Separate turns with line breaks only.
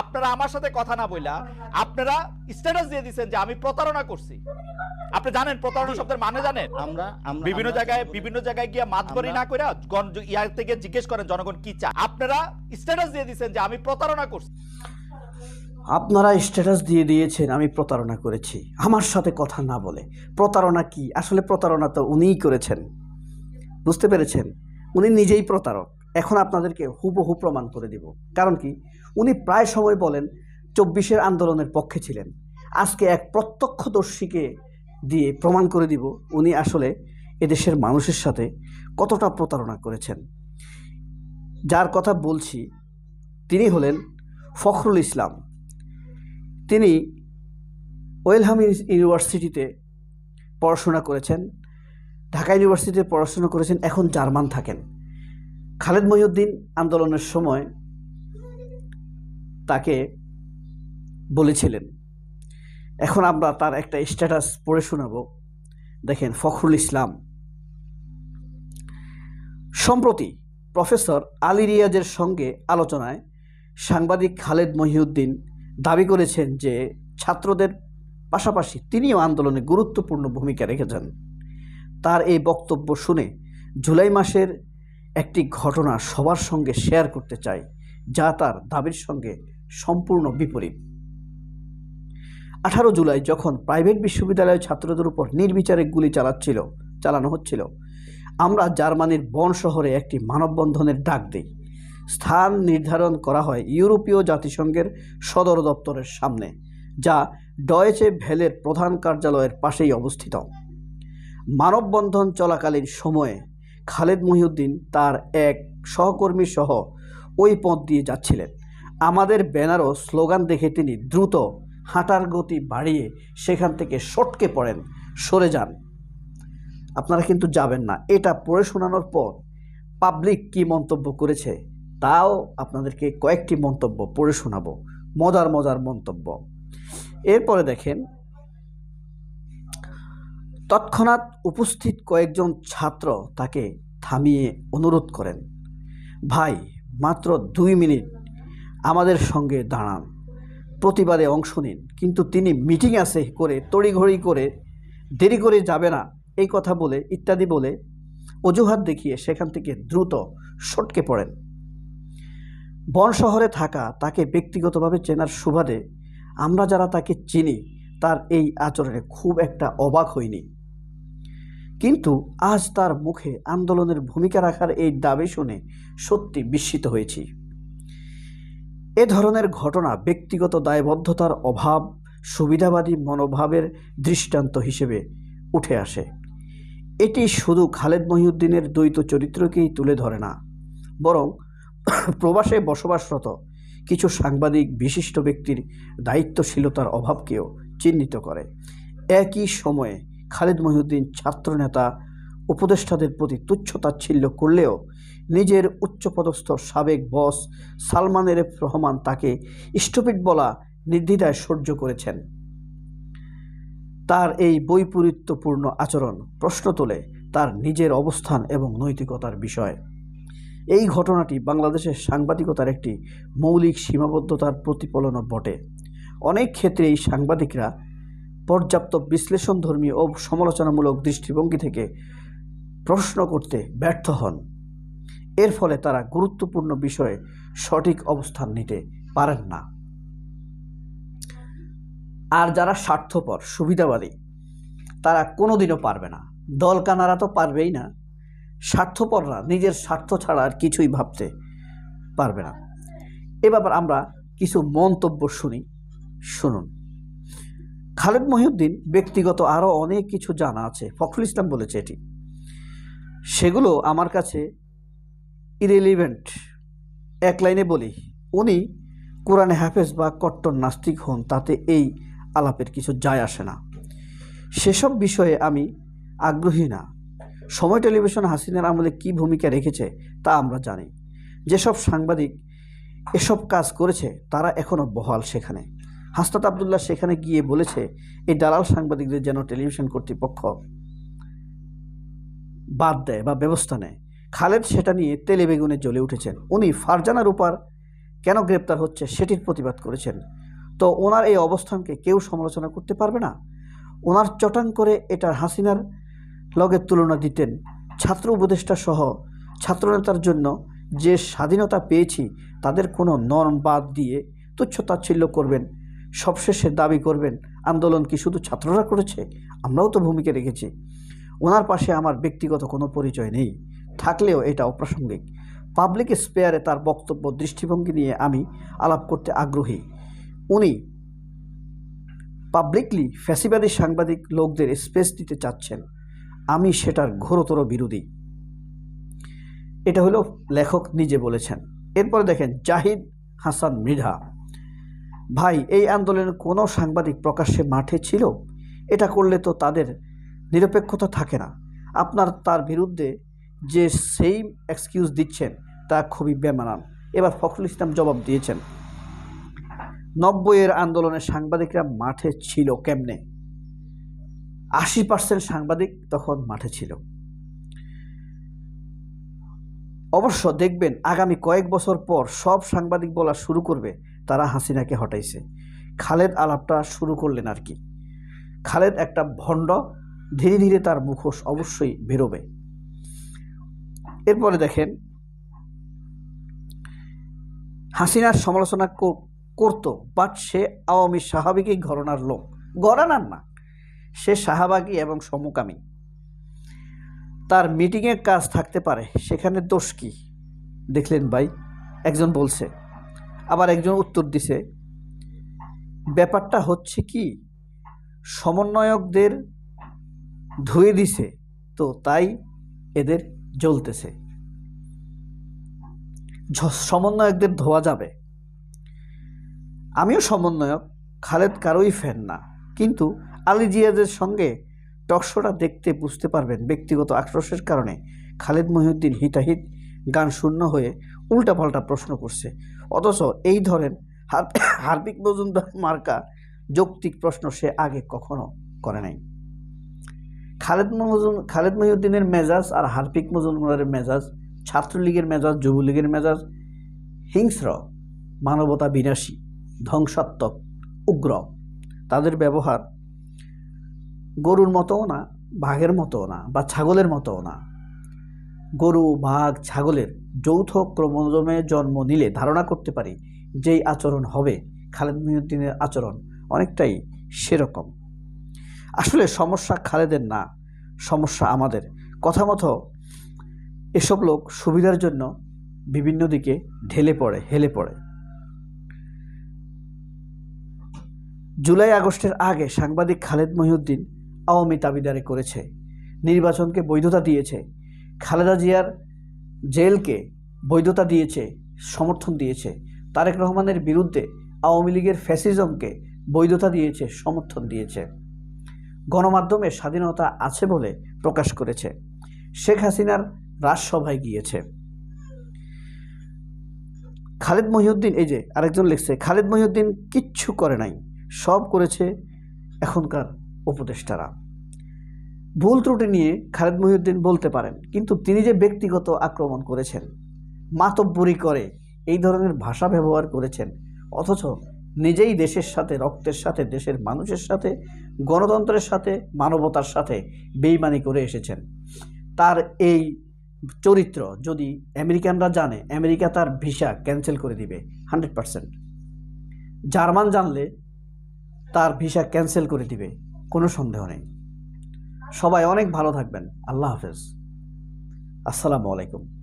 আপনারা আমার সাথে কথা না বইলা আপনারা স্ট্যাটাস দিয়ে দিচ্ছেন যে আমি প্রতারণা করছি। আপনি জানেন প্রতারণা শব্দের মানে জানেন?
আমরা
বিভিন্ন জায়গায় বিভিন্ন জায়গায় গিয়ে মাতবরি না করে ইয়ার থেকে জিজ্ঞেস করেন জনগণ কি চায়? আপনারা স্ট্যাটাস দিয়ে দিচ্ছেন যে আমি প্রতারণা করছি।
আপনারা স্ট্যাটাস দিয়ে দিয়েছেন আমি প্রতারণা করেছি। আমার সাথে কথা না বলে। প্রতারণা কি? আসলে প্রতারণা তো উনিই করেছেন। বুঝতে পেরেছেন? উনি নিজেই প্রতারক। এখন আপনাদেরকে হুবহু প্রমাণ করে দিব। কারণ কি? উনি প্রায় সময় বলেন, চব্বিশের আন্দোলনের পক্ষে ছিলেন। আজকে এক প্রত্যক্ষদর্শীকে দিয়ে প্রমাণ করে দিব উনি আসলে এদেশের মানুষের সাথে কতটা প্রতারণা করেছেন। যার কথা বলছি, তিনি হলেন ফখরুল ইসলাম। তিনি ওয়েলহাম ইউনিভার্সিটিতে পড়াশোনা করেছেন, ঢাকা ইউনিভার্সিটিতে পড়াশোনা করেছেন, এখন জার্মান থাকেন। খালেদ মহিউদ্দিন আন্দোলনের সময় তাকে বলেছিলেন। এখন আমরা তার একটা স্ট্যাটাস পড়ে শোনাবো। দেখেন, ফখরুল ইসলাম। সম্প্রতি প্রফেসর আলী রিয়াজের সঙ্গে আলোচনায় সাংবাদিক খালেদ মহিউদ্দিন দাবি করেছেন যে, ছাত্রদের পাশাপাশি তিনিও আন্দোলনে গুরুত্বপূর্ণ ভূমিকা রেখেছেন। তার এই বক্তব্য শুনে জুলাই মাসের একটি ঘটনা সবার সঙ্গে শেয়ার করতে চাই, যা তার দাবির সঙ্গে সম্পূর্ণ বিপরীত। আঠারো জুলাই যখন প্রাইভেট বিশ্ববিদ্যালয়ের ছাত্রদের উপর নির্বিচারে গুলি চালাচ্ছিল, চালানো হচ্ছিল, আমরা জার্মানির বন শহরে একটি মানববন্ধনের ডাক দিই। স্থান নির্ধারণ করা হয় ইউরোপীয় জাতিসংঘের সদর দপ্তরের সামনে, যা ডয়েচে ভেলের প্রধান কার্যালয়ের পাশেই অবস্থিত। মানববন্ধন চলাকালীন সময়ে খালেদ মহিউদ্দিন তার এক সহকর্মী সহ ওই পথ দিয়ে যাচ্ছিলেন। আমাদের ব্যানারও স্লোগান দেখে তিনি দ্রুত হাঁটার গতি বাড়িয়ে সেখান থেকে সটকে পড়েন, সরে যান। আপনারা কিন্তু যাবেন না, এটা পড়ে শোনানোর পর পাবলিক কি মন্তব্য করেছে তাও আপনাদেরকে কয়েকটি মন্তব্য পড়ে শোনাবো, মজার মজার মন্তব্য। এরপরে দেখেন, তৎক্ষণাৎ উপস্থিত কয়েকজন ছাত্র তাকে থামিয়ে অনুরোধ করেন। ভাই, মাত্র দুই মিনিট আমাদের সঙ্গে দাঁড়ান। প্রতিবাদে অংশ নিন। কিন্তু তিনি মিটিং আছে করে, তড়িঘড়ি করে, দেরি করে যাবে না। এই কথা বলে, ইত্যাদি বলে অজুহাত দেখিয়ে সেখান থেকে দ্রুত সটকে পড়েন। বন শহরে থাকা, তাকে ব্যক্তিগতভাবে চেনার সুবাদে আমরা যারা তাকে চিনি, তার এই আচরণে খুব একটা অবাক হইনি। কিন্তু আজ তার মুখে আন্দোলনের ভূমিকা রাখার এই দাবি শুনে সত্যি বিস্মিত হয়েছি। এ ধরনের ঘটনা ব্যক্তিগত দায়বদ্ধতার অভাব, সুবিধাবাদী মনোভাবের দৃষ্টান্ত হিসেবে উঠে আসে। এটি শুধু খালেদ মহিউদ্দিনের দ্বৈত চরিত্রকেই তুলে ধরে না, বরং প্রবাসে বসবাসরত কিছু সাংবাদিক বিশিষ্ট ব্যক্তির দায়িত্বশীলতার অভাবকেও চিহ্নিত করে। একই সময়ে খালেদ মহিউদ্দিন ছাত্রনেতা, উপদেষ্টাদের প্রতি তুচ্ছতাচ্ছিল্য করলেও নিজের উচ্চপদস্থ সাবেক বস সালমান এফ রহমান তাকে স্টুপিড বলা নির্দ্বিধায় সহ্য করেছেন। তার এই বৈপরীত্যপূর্ণ আচরণ প্রশ্ন তোলে তার নিজের অবস্থান এবং নৈতিকতার বিষয়। এই ঘটনাটি বাংলাদেশের সাংবাদিকতার একটি মৌলিক সীমাবদ্ধতার প্রতিফলনও বটে। অনেক ক্ষেত্রে এই সাংবাদিকরা পর্যাপ্ত বিশ্লেষণধর্মী ও সমালোচনামূলক দৃষ্টিভঙ্গি থেকে প্রশ্ন করতে ব্যর্থ হন। এর ফলে তারা গুরুত্বপূর্ণ বিষয়ে সঠিক অবস্থান নিতে পারেন না। আর যারা স্বার্থপর, সুবিধাবাদী, তারা কোনোদিনও পারবে না। দল কানারা তো পারবেই না। স্বার্থপররা নিজের স্বার্থ ছাড়া আর কিছুই ভাবতে পারবে না। এ ব্যাপার আমরা কিছু মন্তব্য শুনি। শুনুন। খালেদ মহিউদ্দিন ব্যক্তিগত আরও অনেক কিছু জানা আছে। ফখরুল ইসলাম বলেছে এটি। সেগুলো আমার কাছে ইরেলিভেন্ট। এক লাইনে বলি, উনি কোরআনে হাফেজ বা কট্টর নাস্তিক হন, তাতে এই আলাপের কিছু যায় আসে না। সেসব বিষয়ে আমি আগ্রহী না। সময় টেলিভিশন হাসিনার আমলে কী ভূমিকা রেখেছে, তা আমরা জানি। যেসব সাংবাদিক এসব কাজ করেছে, তারা এখনও বহাল সেখানে। হাসনাত আবদুল্লাহ সেখানে গিয়ে বলেছে, এই দালাল সাংবাদিকদের যেন টেলিভিশন কর্তৃপক্ষ বাদ দেয় বা ব্যবস্থা নেয়। খালেদ সেটা নিয়ে তেলে বেগুনে জ্বলে উঠেছেন। উনি ফারজানা রূপার কেন গ্রেপ্তার হচ্ছে সেটির প্রতিবাদ করেছেন। তো ওনার এই অবস্থানকে কেউ সমালোচনা করতে পারবে না। ওনার চটাং করে এটার হাসিনার লগের তুলনা দিতেন ছাত্র উপদেষ্টা সহ ছাত্রনেতার জন্য যে স্বাধীনতা পেয়েছি তাদের কোনো নর্ম বাদ দিয়ে তুচ্ছ তাচ্ছিল্য করবেন, সবশেষে দাবি করবেন, আন্দোলন কি শুধু ছাত্ররা করেছে? আমরাও তো ভূমিকা রেখেছি। ওনার পাশে আমার ব্যক্তিগত কোনো পরিচয় নেই। থাকলেও এটা অপ্রাসঙ্গিক পাবলিক স্পেয়ারে তার বক্তব্য, দৃষ্টিভঙ্গি নিয়ে আমি আলাপ করতে আগ্রহী। উনি পাবলিকলি ফ্যাসিবাদী সাংবাদিক লোকদের স্পেস দিতে চাচ্ছেন। আমি সেটার ঘোরতর বিরোধী। এটা হলো লেখক নিজে বলেছেন। এরপরে দেখেন, জাহিদ হাসান মৃধা। ভাই, এই আন্দোলনের কোনো সাংবাদিক প্রকাশ্যে মাঠে ছিল? এটা করলে তো তাদের নিরপেক্ষতা থাকে না। আপনার তার বিরুদ্ধে যে সেম এক্সকিউজ দিচ্ছেন, তা খুবই বেমানান। এবার ফখরুল ইসলাম জবাব দিয়েছেন, নব্বইয়ের আন্দোলনে সাংবাদিকরা মাঠে ছিল কেমনে? আশি পার্সেন্ট সাংবাদিক তখন মাঠে ছিল। অবশ্য দেখবেন, আগামী কয়েক বছর পর সব সাংবাদিক বলা শুরু করবে, তারা হাসিনাকে হটাইছে। খালেদ আলাপটা শুরু করলেন আর কি। খালেদ একটা ভণ্ড, ধীরে ধীরে তার মুখোশ অবশ্যই বেরোবে। এরপরে দেখেন, হাসিনার সমালোচনা কর- করতো বাট সে আওয়ামী স্বাভাবিকই ঘরনার লোক। ঘরানার না, সে শাহবাগী এবং সমকামী। তার মিটিংয়ের কাজ থাকতে পারে, সেখানে দোষ কি? দেখলেন ভাই, একজন বলছে, আবার একজন উত্তর দিছে, ব্যাপারটা হচ্ছে কি, সমন্বয়কদের ধুয়ে দিছে, তো তাই এদের জ্বলতেছে। সমন্বয়কদের ধোয়া যাবে। আমিও সমন্বয়ক, খালেদ কারোই ফ্যান না। কিন্তু আলী জিয়াদের সঙ্গে টকশোটা দেখতে বুঝতে পারবেন ব্যক্তিগত আক্রোশের কারণে খালেদ মহিউদ্দিন হিতাহিত গান শূন্য হয়ে উল্টাপাল্টা প্রশ্ন করছে। অথচ এই ধরেন হার- হার্দিক মজুমদার মার্কা যৌক্তিক প্রশ্ন সে আগে কখনো করে নাই। খালেদ মজুম, খালেদ মহিউদ্দিনের মেজাজ আর হার্পিক মজুমদারের মেজাজ, ছাত্রলীগের মেজাজ, যুবলীগের মেজাজ, হিংস্র, মানবতা বিনাশী, ধ্বংসাত্মক, উগ্র। তাদের ব্যবহার গরুর মতোও না, বাঘের মতোও না, বা ছাগলের মতোও না। গরু, বাঘ, ছাগলের যৌথ ক্রমজমে জন্ম নিলে ধারণা করতে পারি যেই আচরণ হবে, খালেদ মহিউদ্দিনের আচরণ অনেকটাই সেরকম। আসলে সমস্যা খালেদের না। সমস্যা আমাদের। কথা মতো, এসব লোক সুবিধার জন্য বিভিন্ন দিকে ঢেলে পড়ে, হেলে পড়ে। জুলাই আগস্টের আগে সাংবাদিক খালেদ মহিউদ্দিন আওয়ামী দাবিদারি করেছে, নির্বাচনকে বৈধতা দিয়েছে, খালেদা জিয়ার জেলকে বৈধতা দিয়েছে, সমর্থন দিয়েছে, তারেক রহমানের বিরুদ্ধে আওয়ামী লীগের ফ্যাসিজমকে বৈধতা দিয়েছে, সমর্থন দিয়েছে। গণমাধ্যমে স্বাধীনতা আছে বলে প্রকাশ করেছে। শেখ হাসিনার রাজসভায় গিয়েছে। খালেদ মহিউদ্দিন, এই যে আরেকজন লিখছে, খালেদ মহিউদ্দিন কিচ্ছু করে নাই, সব করেছে এখনকার উপদেষ্টারা। ভুল ত্রুটি নিয়ে খালেদ মহিউদ্দিন বলতে পারেন, কিন্তু তিনি যে ব্যক্তিগত আক্রমণ করেছেন, মাতব্বরি করে, এই ধরনের ভাষা ব্যবহার করেছেন, অথচ নিজেই দেশের সাথে, রক্তের সাথে, দেশের মানুষের সাথে গণতন্ত্রের সাথে, মানবতার সাথে বেইমানি করে এসেছেন। তার এই চরিত্র যদি আমেরিকানরা জানে, আমেরিকা তার ভিসা ক্যান্সেল করে দিবে, হান্ড্রেড পারসেন্ট। জার্মান জানলে তার ভিসা ক্যান্সেল করে দিবে, কোনো সন্দেহ নেই। সবাই অনেক ভালো থাকবেন। আল্লাহ হাফেজ। আসসালামু আলাইকুম।